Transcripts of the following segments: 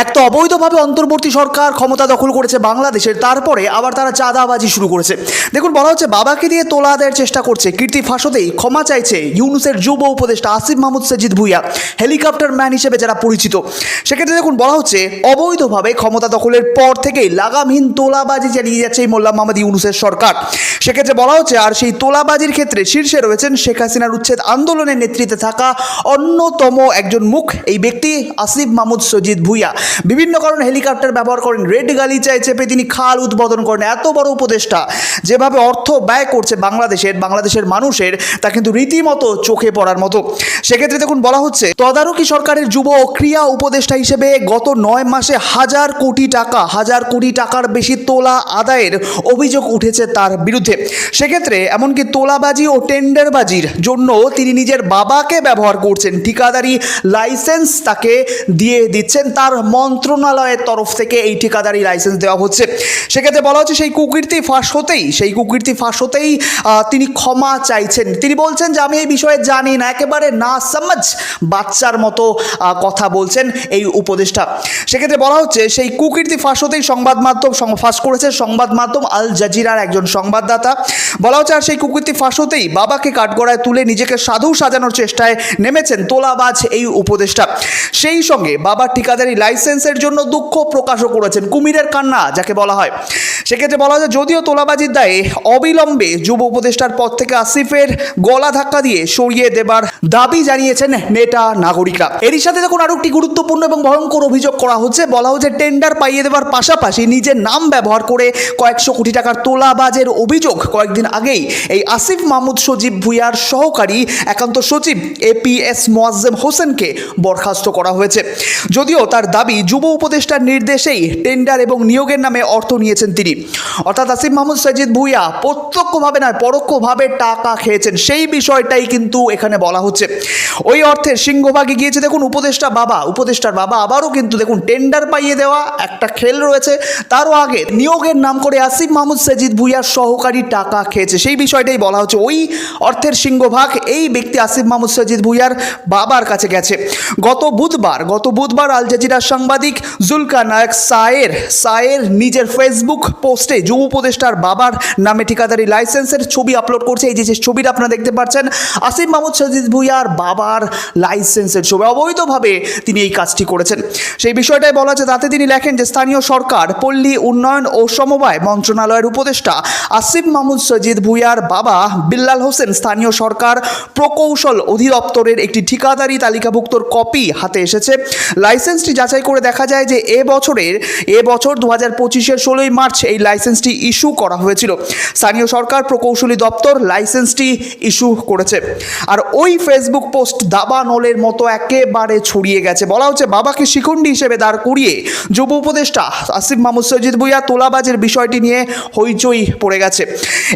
এক তো অবৈধভাবে অন্তর্বর্তী সরকার ক্ষমতা দখল করেছে বাংলাদেশের, তারপরে আবার তারা চাঁদাবাজি শুরু করেছে। দেখুন, বলা হচ্ছে বাবাকে দিয়ে তোলা আদায়ের চেষ্টা করছে, কীর্তি ফাঁসতেই ক্ষমা চাইছে ইউনুসের যুব উপদেষ্টা আসিফ মাহমুদ সজিদ ভুইয়া, হেলিকপ্টার ম্যান হিসেবে যারা পরিচিত। সেক্ষেত্রে দেখুন, বলা হচ্ছে অবৈধভাবে ক্ষমতা দখলের পর থেকেই লাগামহীন তোলাবাজি চালিয়ে যাচ্ছে এই মোল্লা মোহাম্মদ ইউনুসের সরকার। সেক্ষেত্রে বলা হচ্ছে, আর সেই তোলাবাজির ক্ষেত্রে শীর্ষে রয়েছেন শেখ হাসিনার উচ্ছেদ আন্দোলনের নেতৃত্বে থাকা অন্যতম একজন মুখ, এই ব্যক্তি আসিফ মাহমুদ সজিদ ভুইয়া। বিভিন্ন কারণে হেলিকপ্টার ব্যবহার করেন, রেড গালি গালিচায় চেপে তিনি খাল উদ্বোধন করেন। এত বড় উপদেষ্টা যেভাবে অর্থ ব্যয় করছে বাংলাদেশের বাংলাদেশের মানুষের, তা কিন্তু রীতিমতো চোখে পড়ার মতো। সেক্ষেত্রে দেখুন, বলা হচ্ছে, তদারকি সরকারের যুব ও ক্রিয়া উপদেষ্টা হিসেবে গত নয় মাসে হাজার কোটি টাকা, হাজার কোটি টাকার বেশি তোলা আদায়ের অভিযোগ উঠেছে তার বিরুদ্ধে। সেক্ষেত্রে এমনকি তোলাবাজি ও টেন্ডারবাজির জন্য তিনি নিজের বাবাকে ব্যবহার করছেন। ঠিকাদারি লাইসেন্স তাকে দিয়ে দিচ্ছেন, তার মন্ত্রণালয়ের তরফ থেকে এই ঠিকাদারি লাইসেন্স দেওয়া হচ্ছে। সেক্ষেত্রে বলা হচ্ছে, সেই কুকীর্তি ফাঁস হতেই, সেই কুকীর্তি ফাঁস হতেই তিনি ক্ষমা চাইছেন। তিনি বলছেন যে, আমি এই বিষয়ে জানি না, একেবারে না সমাজ বাচ্চার মতো কথা বলছেন এই উপদেষ্টা। সেক্ষেত্রে বলা হচ্ছে, সেই কুকীর্তি ফাঁস হতেই সংবাদ মাধ্যম ফাঁস করেছে সংবাদ মাধ্যম আল জাজিরার একজন সংবাদদাতা। বলা হচ্ছে, আর সেই কুকীর্তি ফাঁস হতেই বাবাকে কাঠগড়ায় তুলে নিজেকে সাধু সাজানোর চেষ্টায় নেমেছেন তোলাবাজ এই উপদেষ্টা। সেই সঙ্গে বাবার ঠিকাদারি লাইসেন্সের জন্য দুঃখ প্রকাশও করেছেন কুমিরের কান্না, যাকে বলা হয়। সেক্ষেত্রে বলা হয় যদিও তোলাবাজির দায়ে অবিলম্বে যুব উপদেষ্টার পদ থেকে আসিফের গলা ধাক্কা দিয়ে সরিয়ে দেবার দাবি জানিয়েছেন নেটা নাগরিকরা। এরই সাথে দেখুন আরও একটি গুরুত্বপূর্ণ এবং ভয়ঙ্কর অভিযোগ করা হচ্ছে। বলা হচ্ছে, টেন্ডার পাইয়ে দেওয়ার পাশাপাশি নিজের নাম ব্যবহার করে কয়েকশো কোটি টাকার তোলাবাজের অভিযোগ কয়েকদিন আগেই এই আসিফ মাহমুদ সজীব ভুইয়ার সহকারী একান্ত সচিব এপিএস মোয়াজ্জেম হোসেনকে বরখাস্ত করা হয়েছে। যদিও তার দাবি যুব উপদেষ্টার নির্দেশেই টেন্ডার এবং নিয়োগের নামে অর্থ নিয়েছেন তিনি। অর্থাৎ আসিফ মাহমুদ সাজিদ ভুইয়া প্রত্যক্ষভাবে নয়, পরোক্ষভাবে টাকা খেয়েছেন। সেই বিষয়টাই কিন্তু এখানে বলা হচ্ছে। ওই অর্থের সিংহভাগে গিয়েছে। দেখুন, উপদেষ্টা বাবা, উপদেষ্টার বাবা আবারও কিন্তু দেখুন টেন্ডার পাইয়ে দেওয়া একটা খেল রয়েছে। তারও আগে নিয়োগের নাম করে আসিফ মাহমুদ সাজিদ ভুইয়ার সহকারী টাকা খেয়েছে। সেই বিষয়টাই বলা হচ্ছে। ওই অর্থের সিংহভাগ এই ব্যক্তি আসিফ মাহমুদ সাজিদ ভুইয়ার বাবার কাছে গেছে। গত বুধবার গত বুধবার আল জাজিরার সাংবাদিক জুলকা নায়ক সায়ের সায়ের নিজের ফেসবুক পোস্টে যুব উপদেষ্টার বাবার নামে ঠিকাদারি লাইসেন্সের ছবি আপলোড করছে। এই যে ছবিটা আপনারা দেখতে পাচ্ছেন, আসিফ মাহমুদ সজিদ ভুইয়ার বাবার লাইসেন্সের ছবি। অবৈধভাবে তিনি এই কাজটি করেছেন। সেই বিষয়টাই বলা আছে, তাতে তিনি লেখেন যে, স্থানীয় সরকার, পল্লী উন্নয়ন ও সমবায় মন্ত্রণালয়ের উপদেষ্টা আসিফ মাহমুদ সজিদ ভুইয়ার বাবা বিল্লাল হোসেন, স্থানীয় সরকার প্রকৌশল অধিদপ্তরের একটি ঠিকাদারি তালিকাভুক্তর কপি হাতে এসেছে। লাইসেন্সটি যাচাই দেখা যায় যে এ বছরের, এ বছর দু হাজার পঁচিশের ষোলোই মার্চ এই লাইসেন্সটি ইস্যু করা হয়েছিল। স্থানীয় সরকার প্রকৌশলী দপ্তর লাইসেন্সটি ইস্যু করেছে। আর ওই ফেসবুক পোস্ট দাবানলের মতো একেবারে ছড়িয়ে গেছে। বলা হচ্ছে বাবাকে শিখণ্ডী হিসেবে দাঁড় করিয়ে যুব উপদেষ্টা আসিফ মাহমুদ সজিদ ভুইয়া তোলাবাজের বিষয়টি নিয়ে হইচই পড়ে গেছে।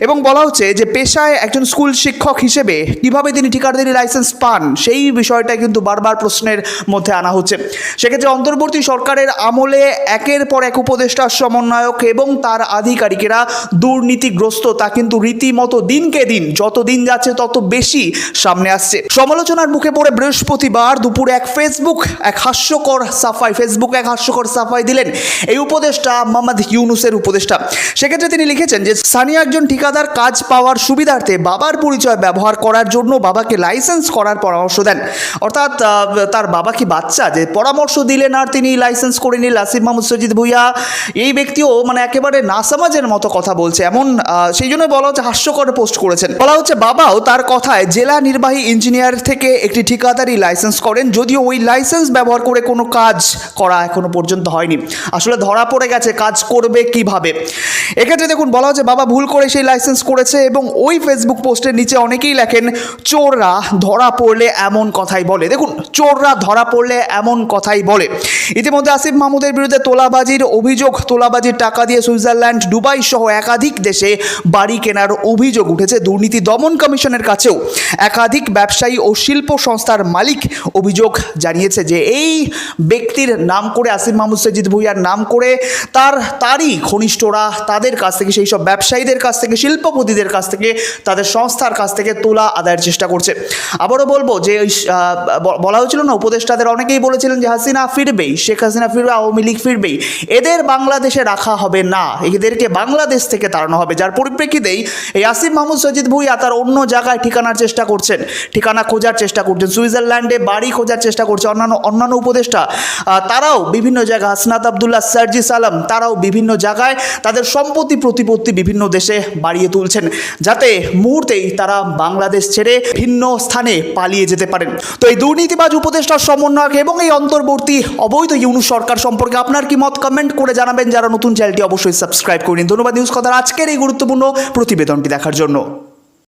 এবং বলা হচ্ছে যে পেশায় একজন স্কুল শিক্ষক হিসেবে কীভাবে তিনি ঠিকাদারি লাইসেন্স পান, সেই বিষয়টা কিন্তু বারবার প্রশ্নের মধ্যে আনা হচ্ছে। সেক্ষেত্রে অন্তর্বর্তী সরকারের আমলে একের পর এক উপদেষ্টার সমন্বয়ক এবং তার আধিকারিকেরা দুর্নীতিগ্রস্ত। তা কিন্তু রীতিমতো দিনকে দিন, যত দিন যাচ্ছে তত বেশি সামনে আসছে। সমালোচনার মুখে পড়ে বৃহস্পতিবার দুপুরে এক ফেসবুক এক হাস্যকর সাফাই ফেসবুক এক হাস্যকর সাফাই দিলেন এই উপদেষ্টা মোহাম্মদ ইউনুসের উপদেষ্টা। সেক্ষেত্রে তিনি লিখেছেন যে, স্থানীয় একজন ঠিকাদার কাজ পাওয়ার সুবিধার্থে বাবার পরিচয় ব্যবহার করার জন্য বাবাকে লাইসেন্স করার পরামর্শ দেন। অর্থাৎ তার বাবা কি বাচ্চা? যে পরামর্শ দিলেন আর তিনি লাইসেন্স করে নিল আসিফ মাহমুদ সজিদ ভুইয়া। এই ব্যক্তিও মানে একেবারে নাসামাজের মতো কথা বলছে। এমন সেই জন্য বলা হচ্ছে হাস্যকর পোস্ট করেছেন। বলা হচ্ছে, বাবাও তার কথায় জেলা নির্বাহী ইঞ্জিনিয়ার থেকে একটি ঠিকাদারি লাইসেন্স করেন, যদিও ওই লাইসেন্স ব্যবহার করে কোনো কাজ করা এখনও পর্যন্ত হয়নি। আসলে ধরা পড়ে গেছে, কাজ করবে কীভাবে? এক্ষেত্রে দেখুন, বলা হচ্ছে, বাবা ভুল করে সেই লাইসেন্স করেছে এবং ওই ফেসবুক পোস্টের নিচে অনেকেই লেখেন, চোররা ধরা পড়লে এমন কথাই বলে। দেখুন, চোররা ধরা পড়লে এমন কথাই বলে। ইতিমধ্যে আসিফ মাহমুদের বিরুদ্ধে তোলাবাজির অভিযোগ, তোলাবাজির টাকা দিয়ে সুইজারল্যান্ড, দুবাই সহ একাধিক দেশে বাড়ি কেনার অভিযোগ উঠেছে। দুর্নীতি দমন কমিশনের কাছেও একাধিক ব্যবসায়ী ও শিল্প সংস্থার মালিক অভিযোগ জানিয়েছে যে এই ব্যক্তির নাম করে আসিফ মাহমুদ সজিদ ভুইয়ার নাম করে তার, তারই ঘনিষ্ঠরা তাদের কাছ থেকে, সেই সব ব্যবসায়ীদের কাছ থেকে, শিল্পপতিদের কাছ থেকে, তাদের সংস্থার কাছ থেকে তোলা আদায়ের চেষ্টা করছে। আবারও বলব যে বলা হয়েছিল না, উপদেষ্টাদের অনেকেই বলেছিলেন যে হাসিনা ফিরবেই, শেখ হাসিনা ফিরবে, আওয়ামী লীগ ফিরবেই। এদের বাংলাদেশে রাখা হবে না। এদেরকে বাংলাদেশ থেকে তাড়ানো হবে। যার পরিপ্রেক্ষিতেই এই আসিফ মাহমুদ সজিদ ভুইয়া তার অন্য জায়গায় ঠিকানার চেষ্টা করছেন। ঠিকানা খোঁজার চেষ্টা করছেন। সুইজারল্যান্ডে বাড়ি খোঁজার চেষ্টা করছে অন্যান্য অন্যান্য উপদেষ্টা। তারাও বিভিন্ন জায়গায়, হাসনাত আবদুল্লাহ সার্জি সালাম তারাও বিভিন্ন জায়গায় তাদের সম্পত্তি প্রতিপত্তি বিভিন্ন দেশে বাড়িয়ে তুলছেন। যাতে মুহূর্তেই তারা বাংলাদেশ ছেড়ে ভিন্ন স্থানে পালিয়ে যেতে পারেন। তো এই দুর্নীতিবাজ উপদেষ্টার সমন্বয়ক এবং এই অন্তর্বর্তী অবৈধ ইউনু সরকার সম্পর্কে আপনার কি মত? কমেন্ট করে জানাবেন। যারা নতুন চ্যানেলটি অবশ্যই সাবস্ক্রাইব করে নিন। ধন্যবাদ নিউজ কথার আজকের এই গুরুত্বপূর্ণ প্রতিবেদনটি দেখার জন্য।